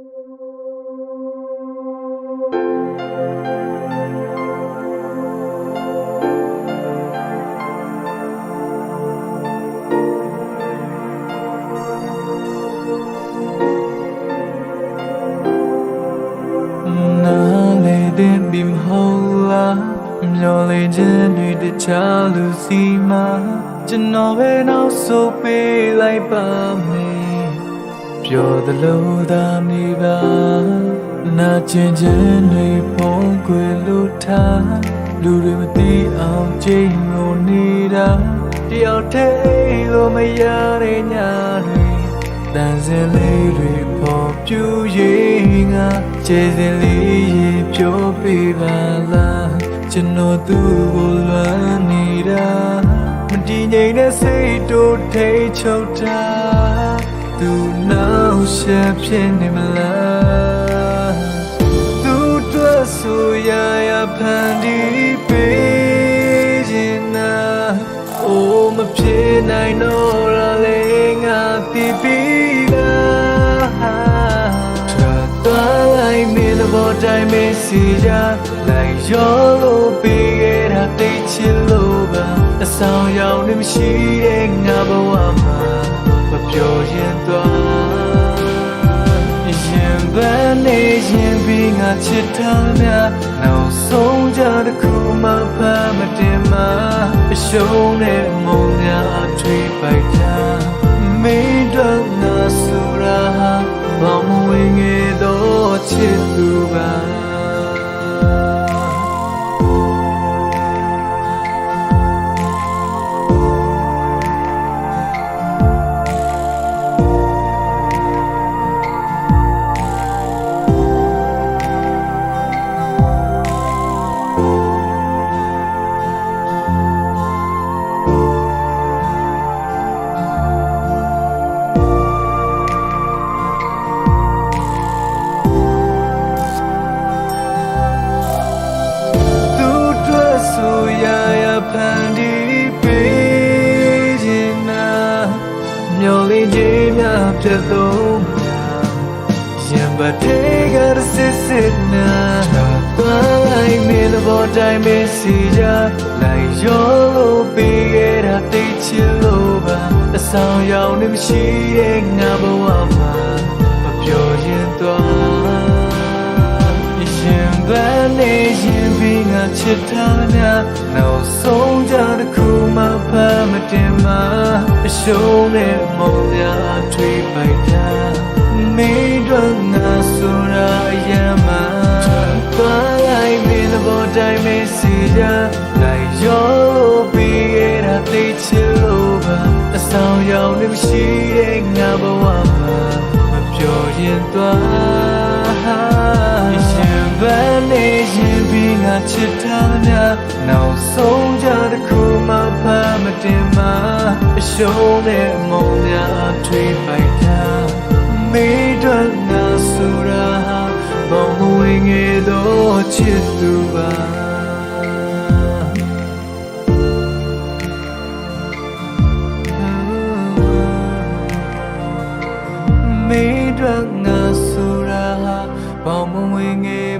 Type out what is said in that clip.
နားလေတဲ့ဒီမဟုတ်လားမျောလေခြင်းတွေတခြားလူစီမှာကျွန်တော်ပဲနောက်ဆိုပေးလိုက်ပါမယ် ပြောသလိုသာနေပါနာကျင်ခြင်းတွေပုံကွယ်လို့ထားလူတွေမသိအောင်ကြိမ်လို့နေတာတယောက်တည်းလို့မရတဲ့ညတွေတန်စင်လေးတွေပေါ်ပြူရင်ငါခြေစင်လေးရေပြောပြပါလားကျွန်တော်သူ့ကိုလွမ်းနေတာမတည်ငြိမ်တဲ့စိတ်တို့ထိတ်ချုပ်တာသူနော က်ဆက်ဖြစ်နေမလားသူတို့ဆိုရရဖန်ဒီပေးခြင်းနာအိုးမဖြစ်နိုင်တော့ရလေငါတီးပြီးလားထွက်သွားလိုက်မင်းတဲ့ဘောတိုင်းမစီရလိုက်ရောလို့ပေးခဲ့တာတိတ်ချစ်လို့ပါအဆောင်ရောက်နေမရှိ င်ပြီးငါချစ်ထားများနောက်ဆုံးကြတစ်ခုမှဖမ်းမတင်မှာအရှုံးနဲ့ ဖန်ဒီပေးခြင်းနာမျောလေးခြင်းများပြတ်လို့ရင်ပတ်တဲ့ကရစစ်စစ်နာသွားလိုက်မင်းဘောတိုင်းမစီကြလိုက်ရောလို့ပေးခဲ့တာတိတ်ချစ်လို့ပါအဆောင်ရောက်နေမရှိတဲ့ငါဘဝမှာမပြောရင်သွားရင်ပန်းနေရင် ပြီးငါချစ်ထားများနောက်ဆုံးကြတစ်ခုမှဖမ်းမတင်မှာအရှုံးနဲ့မုံများထွေးပိုက်တာမင်းတို့ငါဆိုတာအရမ်းမှာသွားလိုက်မင်းတဲ့ဘောတိုင်းမစီကြလိုက်ရောလို့ပြီးခဲ့တာသိချစ်လို့ပါအဆောင်ရောက်နေမရှိတဲ့ငါဘဝမှာမပြောရင်သွား ချစ်ထားများနောက်ဆုံးကြတစ်ခုမှဖမ်းမတင်မှာအရှုံးနဲ့မုံများထွေးပိုက်တာမိတို့ငါဆိုတာဘောင်မဝင်ငယ်တော့ချစ်သူပါမေးတော့ငါဆိုတာဘောင်မဝင်ငယ်